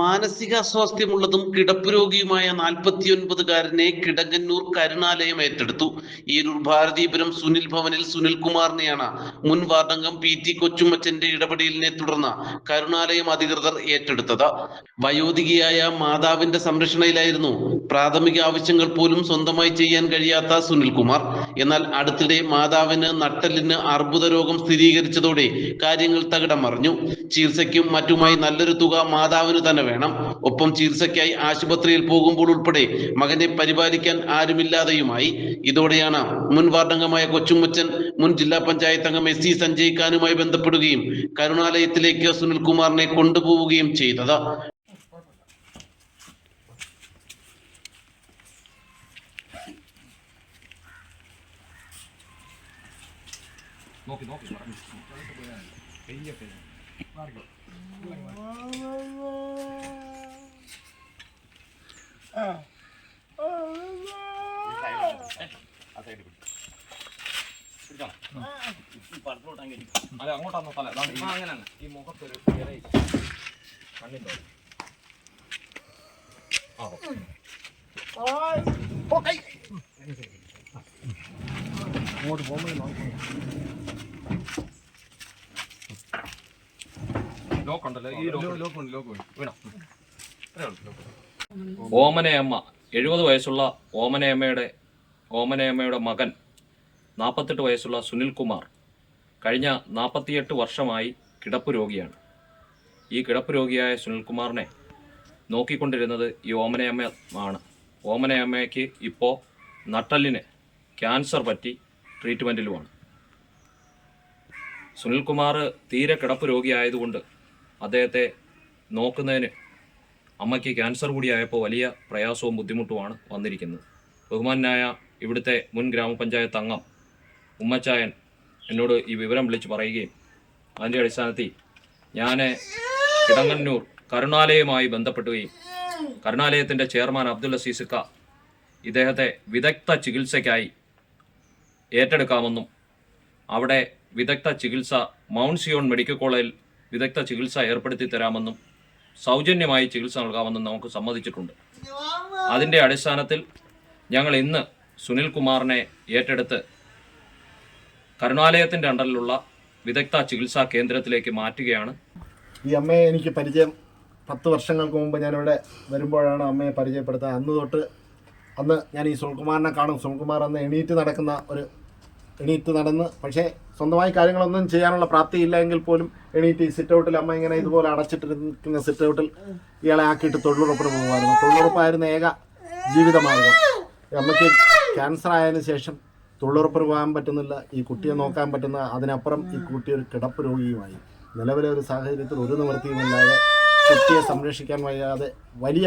മാനസികാസ്വാസ്ഥ്യമുള്ളതും കിടപ്പ് രോഗിയുമായ നാൽപ്പത്തിയൊൻപതുകാരനെ കിടങ്ങന്നൂർ കരുണാലയം ഏറ്റെടുത്തു. ഈരൂർ ഭാരതീപുരം സുനിൽ ഭവനിൽ സുനിൽകുമാറിനെയാണ് മുൻ വാർഡംഗം പി ടി കൊച്ചുമച്ചന്റെ ഇടപെടലിനെ തുടർന്ന് കരുണാലയം അധികൃതർ ഏറ്റെടുത്തത്. വയോധികയായ മാതാവിന്റെ സംരക്ഷണയിലായിരുന്നു പ്രാഥമിക ആവശ്യങ്ങൾ പോലും സ്വന്തമായി ചെയ്യാൻ കഴിയാത്ത സുനിൽകുമാർ എന്നാൽ അടുത്തിടെ മാതാവിന് നട്ടലിന് അർബുദ രോഗം സ്ഥിരീകരിച്ചതോടെ കാര്യങ്ങൾ തകിടം മറിഞ്ഞു. ചികിത്സയ്ക്കും മറ്റുമായി നല്ലൊരു തുക മാതാവിന് തന്നെ വേണം. ഒപ്പം ചികിത്സയ്ക്കായി ആശുപത്രിയിൽ പോകുമ്പോൾ ഉൾപ്പെടെ മകനെ പരിപാലിക്കാൻ ആരുമില്ലാതെയുമായി. ഇതോടെയാണ് മുൻ വാർഡംഗമായ കൊച്ചുമുച്ചൻ മുൻ ജില്ലാ പഞ്ചായത്ത് അംഗം എസ് സി സഞ്ജയ് ഖാനുമായി ബന്ധപ്പെടുകയും കരുണാലയത്തിലേക്ക് സുനിൽകുമാറിനെ കൊണ്ടുപോവുകയും ചെയ്തത്. നോക്കി നോക്കി. അല്ല അങ്ങോട്ടാന്നോ തല ദാ ഈ- ഈ മുഖത്തൊരു ചെറിയ കണ്ണിന്റെ അവിടെ. ആ ഓക്കേ. ലോക്ക് ഈ ലോക്ക് ലോക്ക് ഉണ്ട് ലോക്ക് വീണോ ഓമനയമ്മ എഴുപത് വയസ്സുള്ള ഓമനയമ്മയുടെ ഓമനയമ്മയുടെ മകൻ നാൽപ്പത്തെട്ട് വയസ്സുള്ള സുനിൽകുമാർ കഴിഞ്ഞ നാൽപ്പത്തിയെട്ട് വർഷമായി കിടപ്പ് രോഗിയാണ്. ഈ കിടപ്പ് രോഗിയായ സുനിൽകുമാറിനെ നോക്കിക്കൊണ്ടിരുന്നത് ഈ ഓമനയമ്മ ആണ്. ഓമനയമ്മയ്ക്ക് ഇപ്പോൾ നട്ടലിന് ക്യാൻസർ പറ്റി ട്രീറ്റ്മെന്റിലുമാണ് സുനിൽകുമാർ തീരെ കിടപ്പ് രോഗിയായതുകൊണ്ട് അദ്ദേഹത്തെ നോക്കുന്നതിന് അമ്മയ്ക്ക് ക്യാൻസർ കൂടിയായപ്പോൾ വലിയ പ്രയാസവും ബുദ്ധിമുട്ടുമാണ് വന്നിരിക്കുന്നത്. ബഹുമാനായ ഇവിടുത്തെ മുൻ ഗ്രാമപഞ്ചായത്ത് അംഗം ഉമ്മച്ചായൻ എന്നോട് ഈ വിവരം വിളിച്ച് പറയുകയും അതിന്റെ അടിസ്ഥാനത്തിൽ ഞാൻ കിടങ്ങന്നൂർ കരുണാലയവുമായി ബന്ധപ്പെടുകയും കരുണാലയത്തിന്റെ ചെയർമാൻ അബ്ദുൽ അസീസിക്ക ഇദ്ദേഹത്തെ വിദഗ്ധ ചികിത്സയ്ക്കായി ഏറ്റെടുക്കാമെന്നും അവിടെ വിദഗ്ധ ചികിത്സ മൗണ്ട് സിയോൺ മെഡിക്കൽ കോളേജിൽ വിദഗ്ധ ചികിത്സ ഏർപ്പെടുത്തി തരാമെന്നും സൗജന്യമായി ചികിത്സ നൽകാമെന്ന് നമുക്ക് സമ്മതിച്ചിട്ടുണ്ട്. അതിന്റെ അടിസ്ഥാനത്തിൽ ഞങ്ങൾ ഇന്ന് സുനിൽ കുമാറിനെ ഏറ്റെടുത്ത് കരുണാലയത്തിന്റെ അണ്ടറിലുള്ള വിദഗ്ധ ചികിത്സാ കേന്ദ്രത്തിലേക്ക് മാറ്റുകയാണ്. ഈ അമ്മയെ എനിക്ക് പരിചയം പത്ത് വർഷങ്ങൾക്ക് മുമ്പ് ഞാനിവിടെ വരുമ്പോഴാണ് അമ്മയെ പരിചയപ്പെടുത്തുക അന്ന് തൊട്ട് അന്ന് ഞാൻ ഈ സുൽകുമാറിനെ കാണും. സുൽകുമാർ അന്ന് എണീറ്റ് നടക്കുന്ന ഒരു എണീറ്റ് നടന്ന് പക്ഷേ സ്വന്തമായി കാര്യങ്ങളൊന്നും ചെയ്യാനുള്ള പ്രാപ്തി എങ്കിൽ പോലും എണീറ്റ് ഈ സിറ്റ് ഔട്ടിൽ അമ്മ ഇങ്ങനെ ഇതുപോലെ അടച്ചിട്ടിരിക്കുന്ന സിറ്റ് ഔട്ടിൽ ഇയാളെ ആക്കിയിട്ട് തൊഴിലുറപ്പിന് പോകുമായിരുന്നു തൊഴിലുറപ്പായിരുന്നു ഏക ജീവിതമാർഗം. അമ്മയ്ക്ക് ക്യാൻസർ ആയതിനു ശേഷം തൊഴിലുറപ്പിന് പോകാൻ പറ്റുന്നില്ല ഈ കുട്ടിയെ നോക്കാൻ പറ്റുന്ന അതിനപ്പുറം ഈ കുട്ടി ഒരു കിടപ്പ് രോഗിയുമായി. നിലവിലെ ഒരു സാഹചര്യത്തിൽ ഒരു നിവൃത്തിയുമില്ലാതെ കുട്ടിയെ സംരക്ഷിക്കാൻ വയ്യാതെ വലിയ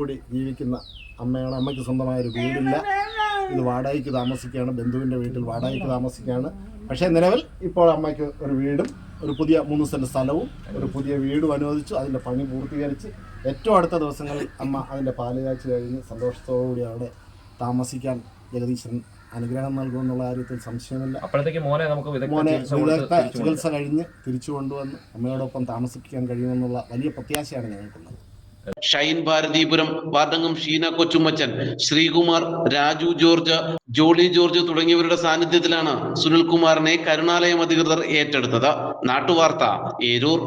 കൂടി ജീവിക്കുന്ന അമ്മയാണ്. അമ്മയ്ക്ക് സ്വന്തമായ ഒരു വീടില്ല. ഇത് വാടകയ്ക്ക് താമസിക്കുകയാണ്. ബന്ധുവിന്റെ വീട്ടിൽ വാടകയ്ക്ക് താമസിക്കുകയാണ്. പക്ഷേ നിലവിൽ ഇപ്പോൾ അമ്മയ്ക്ക് ഒരു വീടും ഒരു പുതിയ മൂന്ന് സെന്റ് സ്ഥലവും ഒരു പുതിയ വീടും അനുവദിച്ചു. അതിന്റെ പണി പൂർത്തീകരിച്ച് ഏറ്റവും അടുത്ത ദിവസങ്ങളിൽ അമ്മ അതിന്റെ പാൽ കാഴ്ച കഴിഞ്ഞ് സന്തോഷത്തോടുകൂടി അവിടെ താമസിക്കാൻ ജഗദീശൻ അനുഗ്രഹം നൽകുമെന്നുള്ള കാര്യത്തിൽ സംശയമില്ല. അപ്പോഴത്തേക്ക് മോനെ നമുക്ക് വിദഗ്ധ മോനെ ചികിത്സ വിദഗ്ധ കഴിഞ്ഞ് തിരിച്ചു കൊണ്ടുവന്ന് അമ്മയോടൊപ്പം താമസിക്കാൻ കഴിയുമെന്നുള്ള വലിയ പ്രത്യാശയാണ് ഞങ്ങൾക്കുള്ളത്. ഷൈൻ ഭാരതീപുരം വാതങ്കം ഷീന കൊച്ചുമച്ചൻ ശ്രീകുമാർ രാജു ജോർജ് ജോളി ജോർജ് തുടങ്ങിയവരുടെ സാന്നിധ്യത്തിലാണ് സുനിൽകുമാറിനെ കരുണാലയം അധികൃതർ ഏറ്റെടുത്തത്. നാട്ടുവാർത്ത ഏരൂർ.